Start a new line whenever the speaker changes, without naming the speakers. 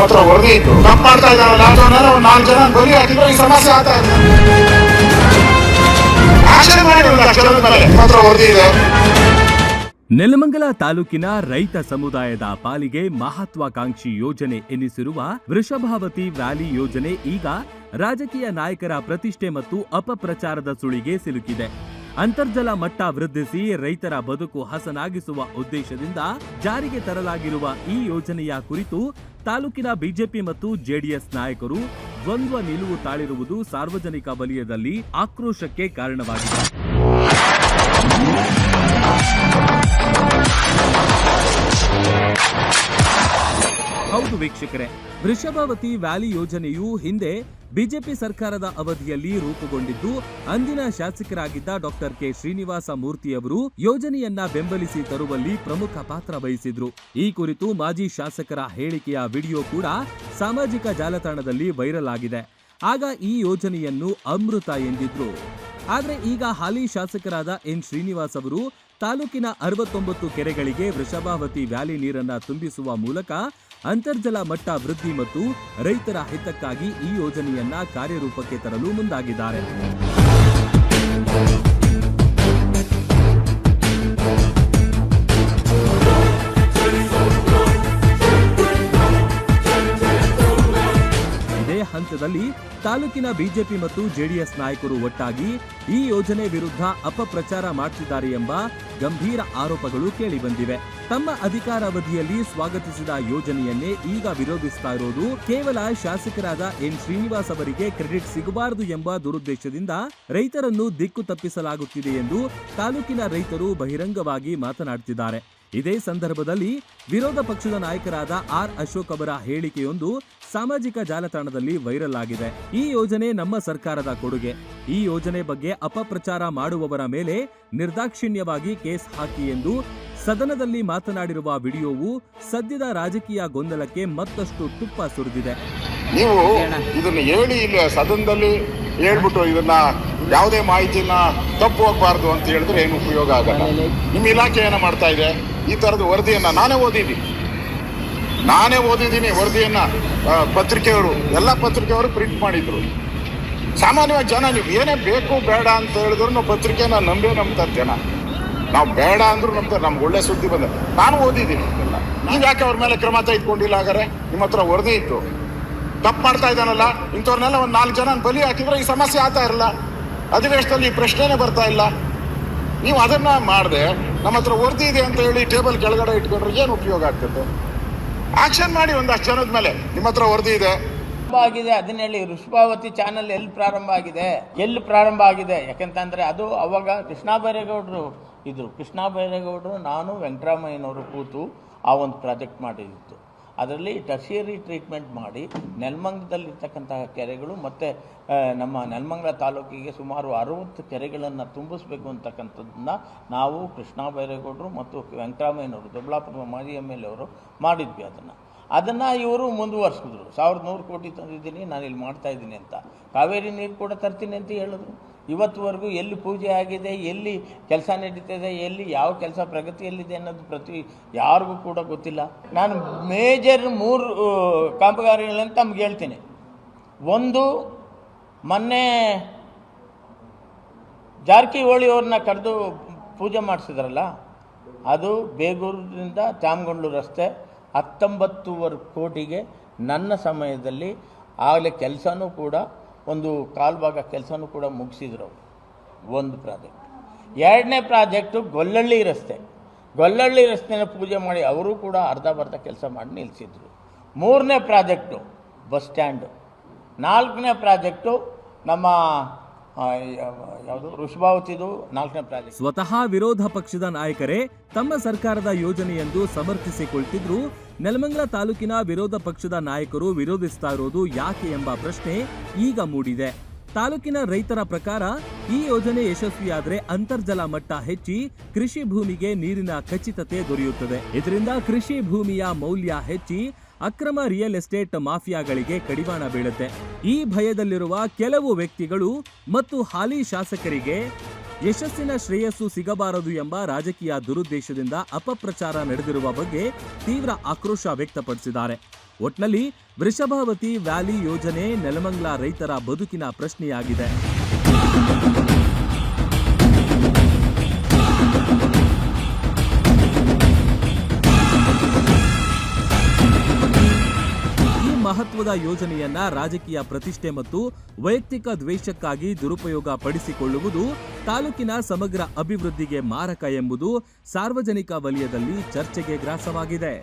ಹತ್ರ ವರದಿ ತಪ್ಪು ಮಾಡ್ತಾ ನಾಲ್ಕು ಜನ ಬಲಿ ಹಾಕಿದ್ರೆ. ಈ ಸಮಸ್ಯೆ ಇದೆ.
ನೆಲಮಂಗಲ ತಾಲೂಕಿನ ರೈತ ಸಮುದಾಯದ ಪಾಲಿಗೆ ಮಹತ್ವಾಕಾಂಕ್ಷಿ ಯೋಜನೆ ಎನಿಸಿರುವ ವೃಷಭಾವತಿ ವ್ಯಾಲಿ ಯೋಜನೆ ಈಗ ರಾಜಕೀಯ ನಾಯಕರ ಪ್ರತಿಷ್ಠೆ ಮತ್ತು ಅಪಪ್ರಚಾರದ ಸುಳಿಗೆ ಸಿಲುಕಿದೆ. ಅಂತರ್ಜಲ ಮಟ್ಟ ವೃದ್ಧಿಸಿ ರೈತರ ಬದುಕು ಹಸನಾಗಿಸುವ ಉದ್ದೇಶದಿಂದ ಜಾರಿಗೆ ತರಲಾಗಿರುವ ಈ ಯೋಜನೆಯ ಕುರಿತು ತಾಲೂಕಿನ ಬಿಜೆಪಿ ಮತ್ತು ಜೆಡಿಎಸ್ ನಾಯಕರು ದ್ವಂದ್ವ ನಿಲುವು ತಾಳಿರುವುದು ಸಾರ್ವಜನಿಕ ವಲಯದಲ್ಲಿ ಆಕ್ರೋಶಕ್ಕೆ ಕಾರಣವಾಗಿದೆ. ವೀಕ್ಷಕರೇ, ವೃಷಭಾವತಿ ವ್ಯಾಲಿ ಯೋಜನೆಯು ಹಿಂದೆ ಬಿಜೆಪಿ ಸರ್ಕಾರದ ಅವಧಿಯಲ್ಲಿ ರೂಪುಗೊಂಡಿದ್ದು, ಅಂದಿನ ಶಾಸಕರಾಗಿದ್ದ ಡಾಕ್ಟರ್ ಕೆ. ಶ್ರೀನಿವಾಸ ಮೂರ್ತಿಯವರು ಯೋಜನೆಯನ್ನ ಬೆಂಬಲಿಸಿ ತರುವಲ್ಲಿ ಪ್ರಮುಖ ಪಾತ್ರ ವಹಿಸಿದ್ರು. ಈ ಕುರಿತು ಮಾಜಿ ಶಾಸಕರ ಹೇಳಿಕೆಯ ವಿಡಿಯೋ ಕೂಡ ಸಾಮಾಜಿಕ ಜಾಲತಾಣದಲ್ಲಿ ವೈರಲ್ ಆಗಿದೆ. ಆಗ ಈ ಯೋಜನೆಯನ್ನು ಅಮೃತ ಎಂದಿದ್ರು. ಆದರೆ ಈಗ ಹಾಲಿ ಶಾಸಕರಾದ ಎನ್. ಶ್ರೀನಿವಾಸ್ ಅವರು ತಾಲೂಕಿನ ಅರವತ್ತೊಂಬತ್ತು ಕೆರೆಗಳಿಗೆ ವೃಷಭಾವತಿ ವ್ಯಾಲಿ ನೀರನ್ನ ತುಂಬಿಸುವ ಮೂಲಕ ಅಂತರ್ಜಲ ಮಟ್ಟ ವೃದ್ಧಿ ಮತ್ತು ರೈತರ ಹಿತಕ್ಕಾಗಿ ಈ ಯೋಜನೆಯನ್ನ ಕಾರ್ಯರೂಪಕ್ಕೆ ತರಲು ಮುಂದಾಗಿದ್ದಾರೆ. ಹಂತದಲ್ಲಿ ತಾಲೂಕಿನ ಬಿಜೆಪಿ ಮತ್ತು ಜೆಡಿಎಸ್ ನಾಯಕರು ಒಟ್ಟಾಗಿ ಈ ಯೋಜನೆ ವಿರುದ್ಧ ಅಪಪ್ರಚಾರ ಮಾಡ್ತಿದ್ದಾರೆ ಎಂಬ ಗಂಭೀರ ಆರೋಪಗಳು ಕೇಳಿಬಂದಿವೆ. ತಮ್ಮ ಅಧಿಕಾರಾವಧಿಯಲ್ಲಿ ಸ್ವಾಗತಿಸಿದ ಯೋಜನೆಯನ್ನೇ ಈಗ ವಿರೋಧಿಸ್ತಾ ಇರೋದು ಕೇವಲ ಶಾಸಕರಾದ ಎನ್ ಶ್ರೀನಿವಾಸ್ ಅವರಿಗೆ ಕ್ರೆಡಿಟ್ ಸಿಗಬಾರದು ಎಂಬ ದುರುದ್ದೇಶದಿಂದ ರೈತರನ್ನು ದಿಕ್ಕು ತಪ್ಪಿಸಲಾಗುತ್ತಿದೆ ಎಂದು ತಾಲೂಕಿನ ರೈತರು ಬಹಿರಂಗವಾಗಿ ಮಾತನಾಡುತ್ತಿದ್ದಾರೆ ಇದೇ ಸಂದರ್ಭದಲ್ಲಿ ವಿರೋಧ ಪಕ್ಷದ ನಾಯಕರಾದ ಆರ್ ಅಶೋಕ್ ಅವರ ಹೇಳಿಕೆಯೊಂದು ಸಾಮಾಜಿಕ ಜಾಲತಾಣದಲ್ಲಿ ವೈರಲ್ ಆಗಿದೆ. ಈ ಯೋಜನೆ ನಮ್ಮ ಸರ್ಕಾರದ ಕೊಡುಗೆ. ಈ ಯೋಜನೆ ಬಗ್ಗೆ ಅಪಪ್ರಚಾರ ಮಾಡುವವರ ಮೇಲೆ ನಿರ್ದಾಕ್ಷಿಣ್ಯವಾಗಿ ಕೇಸ್ ಹಾಕಿ ಎಂದು ಸದನದಲ್ಲಿ ಮಾತನಾಡಿರುವ ವಿಡಿಯೋವು ಸದ್ಯದ ರಾಜಕೀಯ ಗೊಂದಲಕ್ಕೆ ಮತ್ತಷ್ಟು ತುಪ್ಪ ಸುರಿದಿದೆ.
ನೀವು ಇದನ್ನು ಹೇಳಿ ಇಲ್ಲ ಸದನದಲ್ಲಿ ಹೇಳ್ಬಿಟ್ಟು ಇದನ್ನ ಯಾವುದೇ ಮಾಹಿತಿನ ತಪ್ಪು ಹೋಗ್ಬಾರ್ದು ಅಂತ ಹೇಳಿದ್ರೆ ಏನು ಉಪಯೋಗ ಆಗಲ್ಲ. ನಿಮ್ಮ ಇಲಾಖೆ ಏನ ಮಾಡ್ತಾ ಇದೆ? ಈ ತರದ ವರದಿಯನ್ನ ನಾನೇ ಓದಿದ್ದೀನಿ. ನಾನೇ ಓದಿದ್ದೀನಿ ವರದಿಯನ್ನ ಪತ್ರಿಕೆಯವರು, ಎಲ್ಲ ಪತ್ರಿಕೆಯವರು ಪ್ರಿಂಟ್ ಮಾಡಿದ್ರು. ಸಾಮಾನ್ಯವಾಗಿ ಜನ ನೀವು ಏನೇ ಬೇಕು ಬೇಡ ಅಂತ ಹೇಳಿದ್ರು ನಾವು ಪತ್ರಿಕೆನ ನಂಬೇ ನಂಬ್ತಾರೆ ಜನ ನಾವು ಬೇಡ ಅಂದ್ರೂ ನಂಬ್ತಾರೆ ನಮ್ಗೆ ಒಳ್ಳೆ ಸುದ್ದಿ ಬಂದ. ನಾನು ಓದಿದ್ದೀನಿ ನೀವು ಯಾಕೆ ಅವ್ರ ಮೇಲೆ ಕ್ರಮ ತೆಗೆದುಕೊಂಡಿಲ್ಲ ಹಾಗಾದ್ರೆ? ನಿಮ್ಮ ಹತ್ರ ವರದಿ ಇತ್ತು. ತಪ್ಪು ಮಾಡ್ತಾ ಇದ್ದಾನಲ್ಲ, ಇಂಥವ್ರನ್ನೆಲ್ಲ ಒಂದು ನಾಲ್ಕು ಜನ ಬಲಿ ಹಾಕಿದ್ರೆ ಈ ಸಮಸ್ಯೆ ಆಗ್ತಾ ಇರಲ್ಲ. ಅಧಿವೇಶನದಲ್ಲಿ ಈ ಪ್ರಶ್ನೆನೇ ಬರ್ತಾ ಇಲ್ಲ. ನೀವು ಅದನ್ನ ಮಾಡದೆ ನಮ್ಮ ಹತ್ರ ವರದಿ ಇದೆ ಅಂತ ಹೇಳಿ ಟೇಬಲ್ ಕೆಳಗಡೆ ಇಟ್ಕೊಂಡ್ರೆ ಏನು ಉಪಯೋಗ ಆಗ್ತದೆ? ಆಕ್ಷನ್ ಮಾಡಿ ಒಂದಷ್ಟು ಜನದ ಮೇಲೆ. ನಿಮ್ಮ ಹತ್ರ ವರದಿ ಇದೆ.
ಆಗಿದೆ, ಅದನ್ನ ಹೇಳಿ ವೃಷಭಾವತಿ ಚಾನಲ್ ಎಲ್ಲಿ ಪ್ರಾರಂಭ ಆಗಿದೆ? ಎಲ್ಲಿ ಪ್ರಾರಂಭ ಆಗಿದೆ? ಯಾಕಂತಂದ್ರೆ ಅದು ಅವಾಗ ಕೃಷ್ಣ ಬೈರೇಗೌಡರು ಇದ್ರು. ಕೃಷ್ಣ ಬೈರೇಗೌಡರು, ನಾನು ವೆಂಕಟರಾಮಯ್ಯನವರು ಕೂತು ಆ ಒಂದು ಪ್ರಾಜೆಕ್ಟ್ ಮಾಡಿದ್ದು. ಅದರಲ್ಲಿ ಟರ್ಷಿಯರಿ ಟ್ರೀಟ್ಮೆಂಟ್ ಮಾಡಿ ನೆಲಮಂಗಲದಲ್ಲಿರ್ತಕ್ಕಂತಹ ಕೆರೆಗಳು ಮತ್ತು ನಮ್ಮ ನೆಲಮಂಗಲ ತಾಲೂಕಿಗೆ ಸುಮಾರು ಅರವತ್ತು ಕೆರೆಗಳನ್ನು ತುಂಬಿಸಬೇಕು ಅಂತಕ್ಕಂಥದ್ದನ್ನ ನಾವು ಕೃಷ್ಣ ಬೈರೇಗೌಡರು ಮತ್ತು ವೆಂಕಟರಾಮಯ್ಯನವರು ದೊಡ್ಡಬಳ್ಳಾಪುರ ಮಾಜಿ ಎಂ ಎಲ್ ಅವರು ಮಾಡಿದ್ವಿ ಅದನ್ನು. ಅದನ್ನು ಇವರು ಮುಂದುವರ್ಸಿದ್ರು. ಸಾವಿರದ ನೂರು ಕೋಟಿ ತಂದಿದ್ದೀನಿ ನಾನು ಇಲ್ಲಿ ಮಾಡ್ತಾ ಇದ್ದೀನಿ ಅಂತ. ಕಾವೇರಿ ನೀರು ಕೂಡ ತರ್ತೀನಿ ಅಂತ ಹೇಳಿದ್ರು. ಇವತ್ತುವರೆಗೂ ಎಲ್ಲಿ ಪೂಜೆ ಆಗಿದೆ, ಎಲ್ಲಿ ಕೆಲಸ ನಡೀತಿದೆ, ಎಲ್ಲಿ ಯಾವ ಕೆಲಸ ಪ್ರಗತಿಯಲ್ಲಿದೆ ಅನ್ನೋದು ಪ್ರತಿ ಯಾರಿಗೂ ಕೂಡ ಗೊತ್ತಿಲ್ಲ. ನಾನು ಮೇಜರ್ ಮೂರು ಕಾಮಗಾರಿಗಳಂತ ತಮ್ಗೆ ಹೇಳ್ತೀನಿ. ಒಂದು, ಮೊನ್ನೆ ಜಾರಕಿಹೊಳಿ ಅವ್ರನ್ನ ಕರೆದು ಪೂಜೆ ಮಾಡಿಸಿದ್ರಲ್ಲ, ಅದು ಬೇಗೂರಿನಿಂದ ಚಾಮಗೊಂಡ್ಲು ರಸ್ತೆ ಹತ್ತೊಂಬತ್ತುವರೆ ಕೋಟಿಗೆ ನನ್ನ ಸಮಯದಲ್ಲಿ ಆಗಲೇ ಕೆಲಸನೂ ಕೂಡ ಒಂದು ಕಾಲು ಭಾಗ ಕೆಲಸನೂ ಕೂಡ ಮುಗಿಸಿದ್ರು ಅವರು. ಒಂದು ಪ್ರಾಜೆಕ್ಟ್. ಎರಡನೇ ಪ್ರಾಜೆಕ್ಟು ಗೊಲ್ಲಳ್ಳಿ ರಸ್ತೆ. ಗೊಲ್ಲಳ್ಳಿ ರಸ್ತೆನ ಪೂಜೆ ಮಾಡಿ ಅವರು ಕೂಡ ಅರ್ಧ ಬರ್ಧ ಕೆಲಸ ಮಾಡಿ ನಿಲ್ಲಿಸಿದ್ರು ಮೂರನೇ ಪ್ರಾಜೆಕ್ಟು ಬಸ್ ಸ್ಟ್ಯಾಂಡು. ನಾಲ್ಕನೇ ಪ್ರಾಜೆಕ್ಟು ನಮ್ಮ ಯಾವುದು? ಋಷಭಾವತಿದು ನಾಲ್ಕನೇ ಪ್ರಾಜೆಕ್ಟ್.
ಸ್ವತಃ ವಿರೋಧ ಪಕ್ಷದ ನಾಯಕರೇ ತಮ್ಮ ಸರ್ಕಾರದ ಯೋಜನೆಯೆಂದು ಸಮರ್ಥಿಸಿಕೊಳ್ತಿದ್ರು. ನೆಲಮಂಗಲ ತಾಲೂಕಿನ ವಿರೋಧ ಪಕ್ಷದ ನಾಯಕರು ವಿರೋಧಿಸ್ತಾ ಇರೋದು ಯಾಕೆ ಎಂಬ ಪ್ರಶ್ನೆ ಈಗ ಮೂಡಿದೆ. ತಾಲೂಕಿನ ರೈತರ ಪ್ರಕಾರ ಈ ಯೋಜನೆ ಯಶಸ್ವಿಯಾದ್ರೆ ಅಂತರ್ಜಲ ಮಟ್ಟ ಹೆಚ್ಚಿ ಕೃಷಿ ಭೂಮಿಗೆ ನೀರಿನ ಖಚಿತತೆ ದೊರೆಯುತ್ತದೆ. ಇದರಿಂದ ಕೃಷಿ ಭೂಮಿಯ ಮೌಲ್ಯ ಹೆಚ್ಚಿ ಅಕ್ರಮ ರಿಯಲ್ ಎಸ್ಟೇಟ್ ಮಾಫಿಯಾಗಳಿಗೆ ಕಡಿವಾಣ ಬೀಳುತ್ತೆ. ಈ ಭಯದಲ್ಲಿರುವ ಕೆಲವು ವ್ಯಕ್ತಿಗಳು ಮತ್ತು ಹಾಲಿ ಶಾಸಕರಿಗೆ ಯಶಸ್ಸಿನ ಶ್ರೇಯಸ್ಸು ಸಿಗಬಾರದು ಎಂಬ ರಾಜಕೀಯ ದುರುದ್ದೇಶದಿಂದ ಅಪಪ್ರಚಾರ ನಡೆದಿರುವ ಬಗ್ಗೆ ತೀವ್ರ ಆಕ್ರೋಶ ವ್ಯಕ್ತಪಡಿಸಿದ್ದಾರೆ. ಒಟ್ನಲ್ಲಿ ವೃಷಭಾವತಿ ವ್ಯಾಲಿ ಯೋಜನೆ ನೆಲಮಂಗ್ಲ ರೈತರ ಬದುಕಿನ ಪ್ರಶ್ನೆಯಾಗಿದೆ. ಯೋಜನೆಯನ್ನ ರಾಜಕೀಯ ಪ್ರತಿಷ್ಠೆ ಮತ್ತು ವೈಯಕ್ತಿಕ ದ್ವೇಷಕ್ಕಾಗಿ ದುರುಪಯೋಗ ಪಡಿಸಿಕೊಳ್ಳುವುದು ತಾಲೂಕಿನ ಸಮಗ್ರ ಅಭಿವೃದ್ಧಿಗೆ ಮಾರಕ ಎಂಬುದು ಸಾರ್ವಜನಿಕ ವಲಯದಲ್ಲಿ ಚರ್ಚೆಗೆ ಗ್ರಾಸವಾಗಿದೆ.